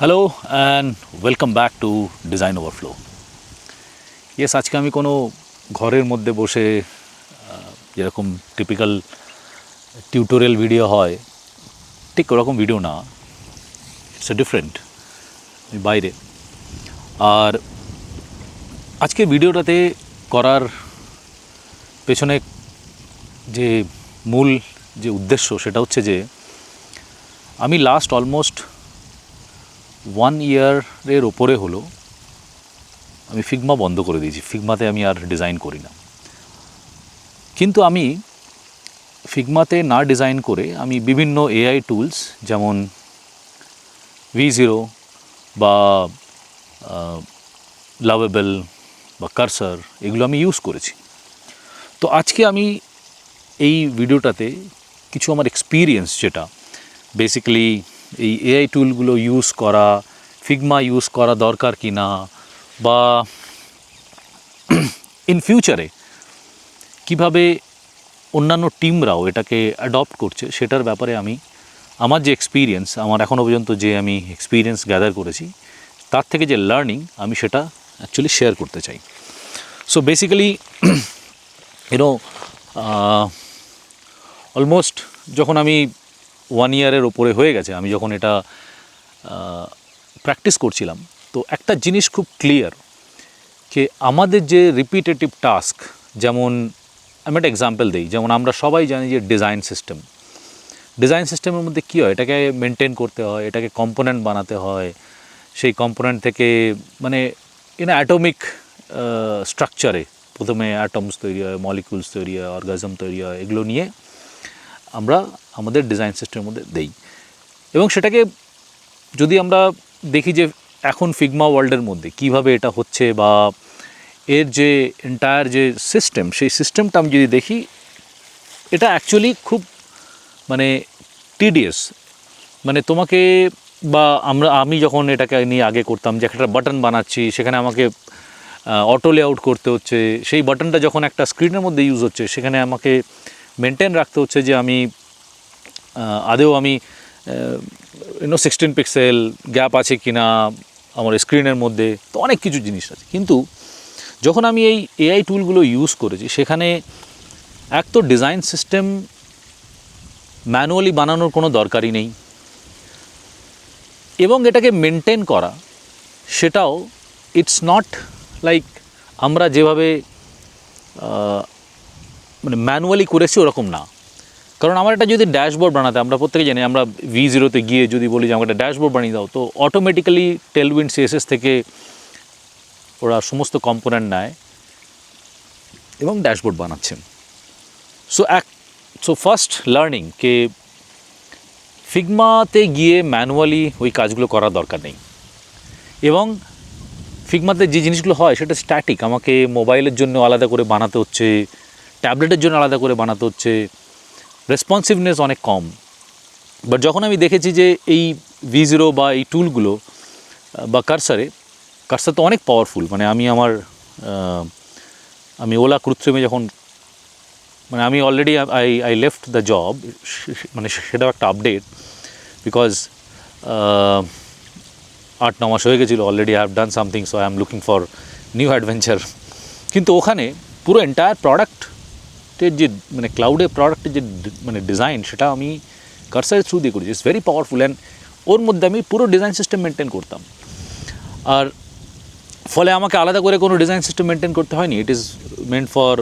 Hello and welcome back to design overflow yes আজকে আমি কোনো ঘরের মধ্যে বসে যেরকম টিপিক্যাল টিউটোরিয়াল ভিডিও হয়, ঠিক ওরকম ভিডিও না। ইটস এ ডিফারেন্ট বাইরে। আর আজকের ভিডিওটাতে করার পেছনে যে মূল যে উদ্দেশ্য, সেটা হচ্ছে যে, আমি লাস্ট অলমোস্ট ওয়ান ইয়ারের ওপরে হলো, আমি ফিগমা বন্ধ করে দিয়েছি। ফিগমাতে আমি আর ডিজাইন করি না। কিন্তু আমি ফিগমাতে না ডিজাইন করে আমি বিভিন্ন এআই টুলস যেমন ভি জিরো বা লাভেবল বা কারসার এগুলো আমি ইউজ করেছি। তো আজকে আমি এই ভিডিওটাতে কিছু আমার এক্সপিরিয়েন্স যেটা বেসিক্যালি এই এআই টুলগুলো ইউজ করা ফিগমা ইউজ করা দরকার কি না বা ইন ফিউচারে কীভাবে অন্যান্য টিমরাও এটাকে অ্যাডপ্ট করছে সেটার ব্যাপারে আমি, আমার যে এক্সপিরিয়েন্স আমার এখনও পর্যন্ত যে আমি এক্সপিরিয়েন্স গ্যাদার করেছি, তার থেকে যে লার্নিং আমি সেটা অ্যাকচুয়ালি শেয়ার করতে চাই। সো বেসিক্যালি ইউনো অলমোস্ট যখন আমি ওয়ান ইয়ারের ওপরে হয়ে গেছে। আমি যখন এটা প্র্যাকটিস করছিলাম, তো একটা জিনিস খুব ক্লিয়ার যে আমাদের যে রিপিটেটিভ টাস্ক যেমন আমি একটা এক্সাম্পল দিই, যেমন আমরা সবাই জানি যে ডিজাইন সিস্টেম ডিজাইন সিস্টেমের মধ্যে কী হয়? এটাকে মেনটেন করতে হয়, এটাকে কম্পোনেন্ট বানাতে হয়, সেই কম্পোনেন্ট থেকে মানে ইন অ্যাটমিক স্ট্রাকচারে প্রথমে অ্যাটমস তৈরি হয় মলিকুলস তৈরি হয় অর্গাজম তৈরি হয়, এগুলো নিয়ে আমরা আমাদের ডিজাইন সিস্টেমের মধ্যে দেই। এবং সেটাকে যদি আমরা দেখি যে এখন ফিগমা ওয়ার্ল্ডের মধ্যে কীভাবে এটা হচ্ছে বা এর যে এন্টায়ার যে সিস্টেম সেই সিস্টেমটা আমি যদি দেখি, এটা অ্যাকচুয়ালি খুব মানে টিডিএস মানে তোমাকে বা আমরা, আমি যখন এটাকে নিয়ে আগে করতাম যে একটা বাটন বানাচ্ছি, সেখানে আমাকে অটো লেআউট করতে হচ্ছে, সেই বাটনটা যখন একটা স্ক্রিনের মধ্যে ইউজ হচ্ছে, সেখানে আমাকে মেনটেন রাখতে হচ্ছে যে আমি আদেও আমি ইউনো সিক্সটিন পিক্সেল গ্যাপ আছে কি না আমার স্ক্রিনের মধ্যে, তো অনেক কিছু জিনিস আছে। কিন্তু যখন আমি এই এআই টুলগুলো ইউজ করেছি, সেখানে এক তো ডিজাইন সিস্টেম ম্যানুয়ালি বানানোর কোনো দরকারই নেই, এবং এটাকে মেনটেন করা, সেটাও ইটস নট লাইক আমরা যেভাবে মানে ম্যানুয়ালি করেছি ওরকম না। কারণ আমার একটা যদি ড্যাশবোর্ড বানাতে, আমরা প্রত্যেকে জানি, আমরা ভি জিরোতে গিয়ে যদি বলি যে আমাকে একটা ড্যাশবোর্ড বানিয়ে দাও, তো অটোমেটিক্যালি টেলউইন্ড সিএসএস থেকে ওরা সমস্ত কম্পোনেন্ট নেয় এবং ড্যাশবোর্ড বানাচ্ছেন সো এক সো ফার্স্ট লার্নিং কে ফিগমাতে গিয়ে ম্যানুয়ালি ওই কাজগুলো করার দরকার নেই। এবং ফিগমাতে যে জিনিসগুলো হয়, সেটা স্ট্যাটিক আমাকে মোবাইলের জন্য আলাদা করে বানাতে হচ্ছে ট্যাবলেটের জন্য আলাদা করে বানাতে হচ্ছে। রেসপন্সিভনেস অনেক কম। বাট যখন আমি দেখেছি যে এই ভি জিরো বা এই টুলগুলো বা কারসারে কারসার তো অনেক পাওয়ারফুল মানে আমি আমার আমি ওলা কৃত্রিমে যখন মানে আমি already I I left the job মানে সেটাও একটা আপডেট বিকজ আট, ন মাস হয়ে গেছিল already I have done something so I am looking for new adventure কিন্তু ওখানে পুরো এন্টায়ার প্রোডাক্টের যে মানে ক্লাউডে প্রোডাক্টের যে মানে ডিজাইন সেটা আমি কারসারের থ্রু দিয়ে করেছি। ইটস ভেরি পাওয়ারফুল অ্যান্ড ওর মধ্যে আমি পুরো ডিজাইন সিস্টেম মেনটেন করতাম। আর ফলে আমাকে আলাদা করে কোনো ডিজাইন সিস্টেম মেনটেন করতে হয়নি। It is meant for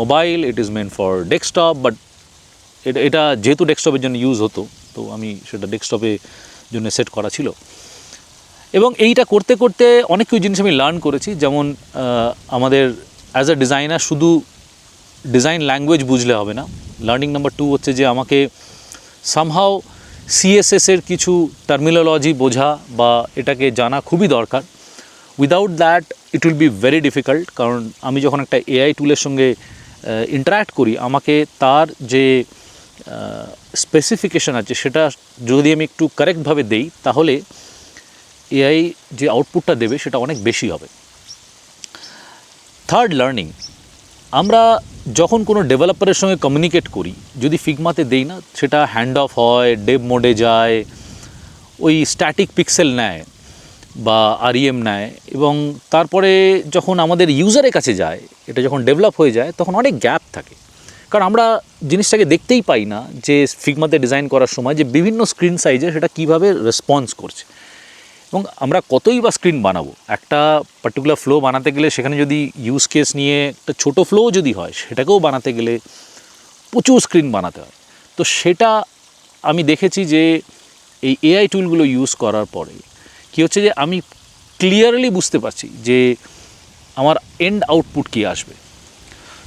mobile it is meant for desktop but এটা এটা যেহেতু ডেস্কটপের জন্য ইউজ হতো, তো আমি সেটা ডেস্কটপের জন্য সেট করা ছিল। এবং এইটা করতে করতে অনেক কিছু জিনিস আমি লার্ন করেছি। যেমন আমাদের অ্যাজ আ ডিজাইনার শুধু ডিজাইন ল্যাঙ্গুয়েজ বুঝলে হবে না। লার্নিং নাম্বার টু হচ্ছে যে আমাকে সামহাও সিএসএসের কিছু টার্মিনোলজি বোঝা বা এটাকে জানা খুবই দরকার। Without that it will be very difficult কারণ আমি যখন একটা এআই টুলের সঙ্গে ইন্টারাক্ট করি, আমাকে তার যে স্পেসিফিকেশন আছে, সেটা যদি আমি একটু কারেক্টভাবে দেই, তাহলে এআই যে আউটপুটটা দেবে, সেটা অনেক বেশি হবে। থার্ড লার্নিং আমরা যখন কোনো ডেভেলপারের সঙ্গে কমিউনিকেট করি, যদি ফিগমাতে দেই না, সেটা হ্যান্ড অফ হয় ডেভ মোডে যায়, ওই স্ট্যাটিক পিক্সেল নেয় বা আরইএম নেয় এবং তারপরে যখন আমাদের ইউজারের কাছে যায়, এটা যখন ডেভেলপ হয়ে যায়, তখন অনেক গ্যাপ থাকে। কারণ আমরা জিনিসটাকে দেখতেই পাই না যে ফিগমাতে ডিজাইন করার সময় যে বিভিন্ন স্ক্রিন সাইজে সেটা কীভাবে রেসপন্স করছে। এবং আমরা কতই বা স্ক্রিন বানাবো? একটা পার্টিকুলার ফ্লো বানাতে গেলে সেখানে যদি ইউজ কেস নিয়ে একটা ছোটো ফ্লো যদি হয়, সেটাকেও বানাতে গেলে প্রচুর স্ক্রিন বানাতে হয়। তো সেটা আমি দেখেছি যে এই এআই টুলগুলো ইউজ করার পরে কী হচ্ছে যে আমি ক্লিয়ারলি বুঝতে পারছি যে আমার এন্ড আউটপুট কী আসবে।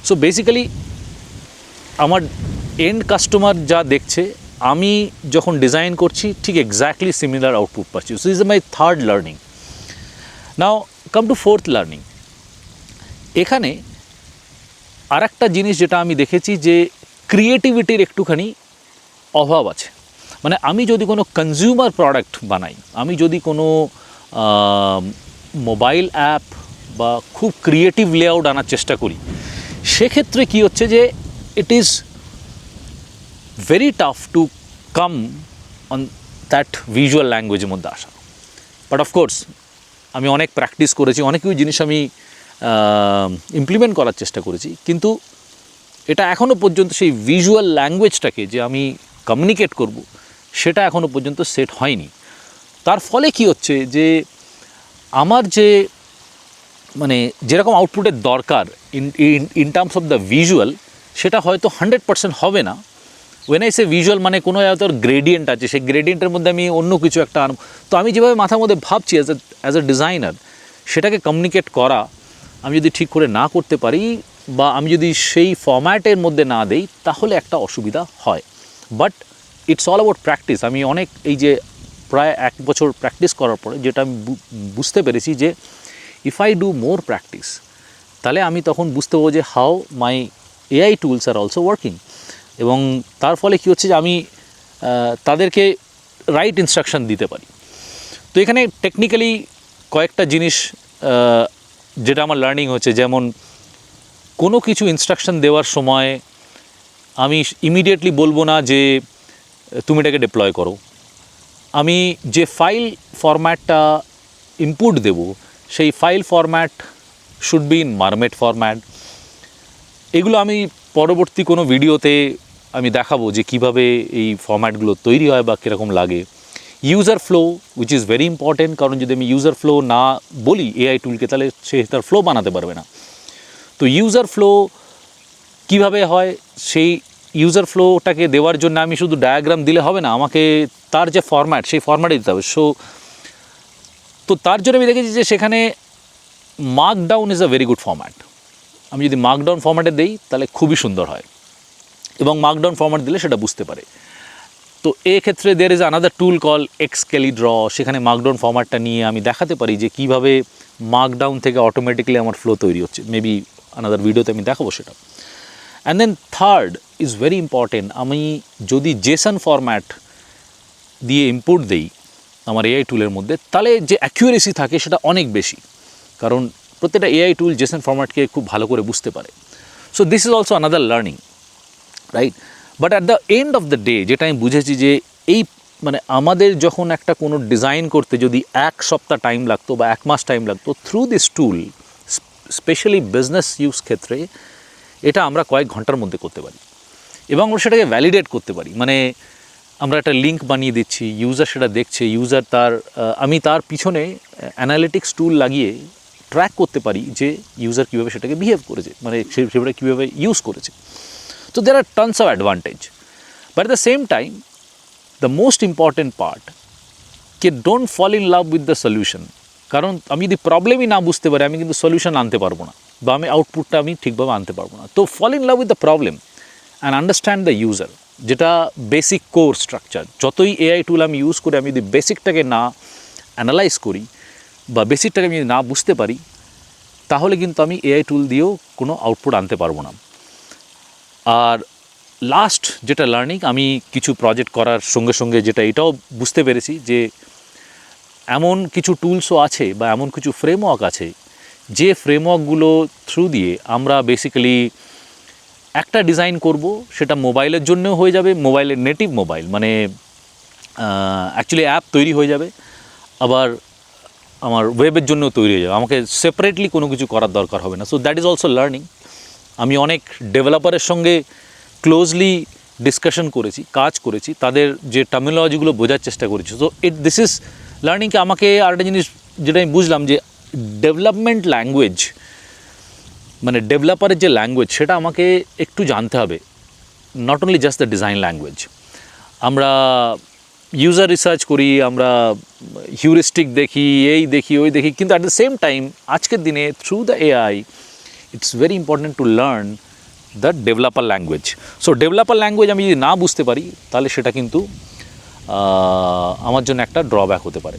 সো বেসিক্যালি আমার এন্ড কাস্টমার যা দেখছে আমি যখন ডিজাইন করছি, ঠিক এক্স্যাক্টলি সিমিলার আউটপুট পাচ্ছি। So is my third learning now come to fourth learning এখানে আর একটা জিনিস যেটা আমি দেখেছি যে ক্রিয়েটিভিটির একটুখানি অভাব আছে। মানে আমি যদি কোনো কনজিউমার প্রোডাক্ট বানাই, আমি যদি কোনো মোবাইল অ্যাপ বা খুব ক্রিয়েটিভ লেআউট আনার চেষ্টা করি, সেক্ষেত্রে কি হচ্ছে যে it is very tough to come on that visual ল্যাঙ্গুয়েজের মধ্যে আসা বাট অফকোর্স আমি অনেক প্র্যাকটিস করেছি, অনেক কিছু জিনিস আমি ইমপ্লিমেন্ট করার চেষ্টা করেছি। কিন্তু এটা এখনও পর্যন্ত সেই ভিজুয়াল ল্যাঙ্গুয়েজটাকে যে আমি কমিউনিকেট করব, সেটা এখনও পর্যন্ত সেট হয়নি। তার ফলে কি হচ্ছে যে, আমার যে মানে যেরকম আউটপুটের দরকার in in terms of the visual সেটা হয়তো হান্ড্রেড পার্সেন্ট হবে না। ওয়েন আই সে ভিজুয়াল মানে কোনো হয়তো গ্রেডিয়েন্ট আছে, সেই গ্রেডিয়েন্টের মধ্যে আমি অন্য কিছু একটা আনব। তো আমি যেভাবে মাথার মধ্যে ভাবছি as a as a designer সেটাকে কমিউনিকেট করা, আমি যদি ঠিক করে না করতে পারি বা আমি যদি সেই ফর্ম্যাটের মধ্যে না দেই, তাহলে একটা অসুবিধা হয়। But it's all about practice আমি অনেক এই যে প্রায় এক বছর প্র্যাকটিস করার পরে যেটা আমি বুঝতে পেরেছি যে if I do more practice তাহলে আমি তখন বুঝতে পারব যে how my AI tools are also working এবং তার ফলে কী হচ্ছে যে আমি তাদেরকে রাইট ইনস্ট্রাকশন দিতে পারি। তো এখানে টেকনিক্যালি কয়েকটা জিনিস যেটা আমার লার্নিং হচ্ছে। যেমন, কোনো কিছু ইনস্ট্রাকশন দেওয়ার সময় আমি ইমিডিয়েটলি বলব না যে, তুমি এটাকে ডিপ্লয় করো। আমি যে ফাইল ফরম্যাটটা ইনপুট দেব, সেই file format should be in mermaid format এগুলো আমি পরবর্তী কোনো ভিডিওতে আমি দেখাবো যে কীভাবে এই ফর্ম্যাটগুলো তৈরি হয় বা কীরকম লাগে। User flow which is very important কারণ যদি আমি ইউজার ফ্লো না বলি এআই টুলকে তাহলে সে তার ফ্লো বানাতে পারবে না। তো ইউজার ফ্লো কীভাবে হয়? সেই ইউজার ফ্লোটাকে দেওয়ার জন্য আমি শুধু ডায়াগ্রাম দিলে হবে না, আমাকে তার যে ফর্ম্যাট সেই ফরম্যাটে দিতে হবে। সো তো তার জন্য আমি দেখেছি যে সেখানে markdown is a very good format আমি যদি মার্কডাউন ফরম্যাটে দেই, তাহলে খুবই সুন্দর হয়। এবং মার্কডাউন ফরম্যাট দিলে সেটা বুঝতে পারে। তো এক্ষেত্রে there is another tool call Excalidraw সেখানে মার্কডাউন ফরম্যাটটা নিয়ে আমি দেখাতে পারি যে কীভাবে মার্কডাউন থেকে অটোমেটিক্যালি আমার ফ্লো তৈরি হচ্ছে। মেবি আনাদার ভিডিওতে আমি দেখাবো সেটা। And then third is very important আমি যদি জেসন ফরম্যাট দিয়ে ইনপুট দেই, আমার এআই টুলের মধ্যে, তাহলে যে অ্যাকিউরেসি থাকে সেটা অনেক বেশি। কারণ প্রত্যেকটা এআই টুল জেসন ফরম্যাটকে খুব ভালো করে বুঝতে পারে। So this is also another learning right but at the end of the day যেটা আমি বুঝেছি যে এই মানে আমাদের যখন একটা কোনো ডিজাইন করতে যদি এক সপ্তাহ টাইম লাগতো বা এক মাস টাইম লাগতো through this tool specially business use ক্ষেত্রে এটা আমরা কয়েক ঘণ্টার মধ্যে করতে পারি। এবং আমরা সেটাকে ভ্যালিডেট করতে পারি। মানে আমরা একটা লিঙ্ক বানিয়ে দিচ্ছি ইউজার সেটা দেখছে ইউজার তার আমি তার পিছনে অ্যানালিটিক্স টুল লাগিয়ে ট্র্যাক করতে পারি যে ইউজার কীভাবে সেটাকে বিহেভ করেছে মানে সেটা কীভাবে ইউজ করেছে। তো there are tons of advantage but the same time the most important part K don't fall in love with the solution কারণ আমি যদি প্রবলেমই না বুঝতে পারি, আমি কিন্তু সলিউশন আনতে পারব না, বা আমি আউটপুটটা আমি ঠিকভাবে আনতে পারব না। তো fall in love with the problem and understand the user যেটা বেসিক কোর স্ট্রাকচার যতই এআই টুল আমি ইউজ করি, আমি যদি বেসিকটাকে না অ্যানালাইজ করি বা বেসিকটাকে আমি যদি না বুঝতে পারি, তাহলে কিন্তু আমি এআই টুল দিয়েও কোনো আউটপুট আনতে পারব না। আর লাস্ট যেটা লার্নিং আমি কিছু প্রজেক্ট করার সঙ্গে সঙ্গে যেটা এটাও বুঝতে পেরেছি যে এমন কিছু টুলসও আছে বা এমন কিছু ফ্রেমওয়ার্ক আছে, যে ফ্রেমওয়ার্কগুলো থ্রু দিয়ে আমরা বেসিক্যালি একটা ডিজাইন করব, সেটা মোবাইলের জন্যও হয়ে যাবে মোবাইলের নেটিভ মোবাইল মানে অ্যাকচুয়ালি অ্যাপ তৈরি হয়ে যাবে। আবার আমার ওয়েবের জন্য তৈরি হয়ে যাবে। আমাকে সেপারেটলি কোনো কিছু করার দরকার হবে না। So that is also learning আমি অনেক ডেভেলপারের সঙ্গে ক্লোজলি ডিসকাশন করেছি, কাজ করেছি। তাদের যে টার্মিনোলজিগুলো বোঝার চেষ্টা করেছি। তো ইট দিস ইজ লার্নিংকে আমাকে আরেকটা জিনিস যেটা আমি বুঝলাম যে ডেভেলপমেন্ট ল্যাঙ্গুয়েজ মানে ডেভেলপারের যে ল্যাঙ্গুয়েজ সেটা আমাকে একটু জানতে হবে। Not only just the design language আমরা ইউজার রিসার্চ করি, আমরা হিউরিস্টিক দেখি, এই দেখি, ওই দেখি, কিন্তু অ্যাট দ্য সেম টাইম আজকের দিনে through the AI it's very important to learn the developer language so developer language আমি যদি না বুঝতে পারি, তাহলে সেটা কিন্তু আমার জন্য একটা ড্রব্যাক হতে পারে।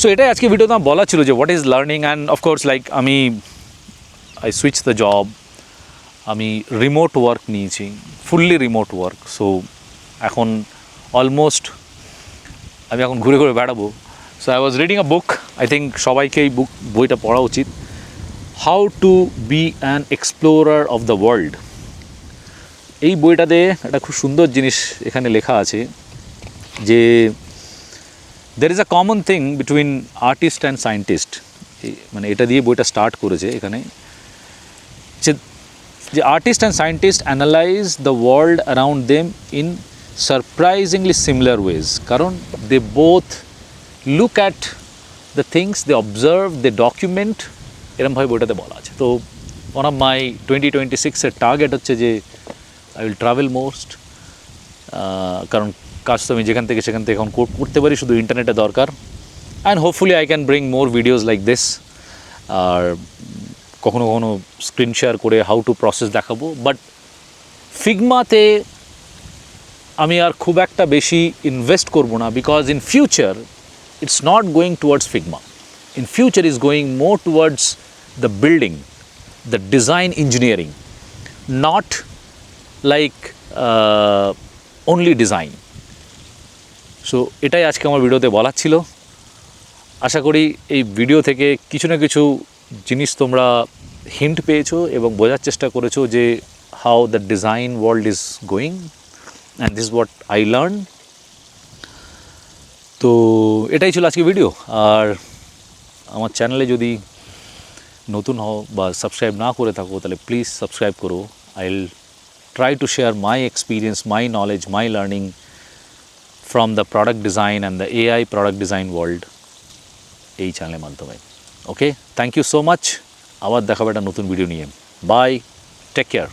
সো এটাই আজকে ভিডিওতে আমার বলা ছিল যে what is learning and of course like আমি আই সুইচ দ্য জব আমি রিমোট ওয়ার্ক নিয়েছি ফুললি রিমোট ওয়ার্ক সো এখন অলমোস্ট আমি এখন ঘুরে ঘুরে বেড়াবো। So I was reading a book I think সবাইকে এই বুক বইটা পড়া উচিত। How to be an explorer of the world এই বইটাতে একটা খুব সুন্দর জিনিস এখানে লেখা আছে যে there is a common thing between artist and scientist মানে এটা দিয়ে বইটা স্টার্ট করেছে এখানে। যে artist and scientist analyse the world around them in surprisingly similar ways কারণ they both look at the things they observe they document এরমভাবে বইটাতে বলা আছে। তো one of my twenty twenty সিক্সের টার্গেট হচ্ছে যে আই উইল ট্রাভেল মোস্ট কারণ কাজ তো আমি যেখান থেকে সেখান থেকে এখন কর- করতে পারি, শুধু ইন্টারনেটে দরকার। And hopefully I can bring more videos like this আর কখনো কখনো স্ক্রিন শেয়ার করে হাউ টু প্রসেস দেখাবো। বাট ফিগমাতে আমি আর খুব একটা বেশি ইনভেস্ট করব না because in future it's not going towards Figma in future is going more towards the building the design engineering not like only design so এটাই আজকে আমার ভিডিওতে বলার ছিল। আশা করি এই ভিডিও থেকে কিছু না কিছু জিনিস তোমরা হিন্ট পেয়েছ এবং বোঝার চেষ্টা করেছ যে how the design world is going and this what I learn তো এটাই ছিল আজকে ভিডিও আর আমার চ্যানেলে যদি নতুন হও বা সাবস্ক্রাইব না করে থাকো, তাহলে প্লিজ সাবস্ক্রাইব করো। I will try to share my experience my knowledge my learning from the product design and the AI product design world এই চ্যানেলের মাধ্যমে। Okay thank you so much আবার দেখাবো একটা নতুন ভিডিও নিয়ে। Bye take care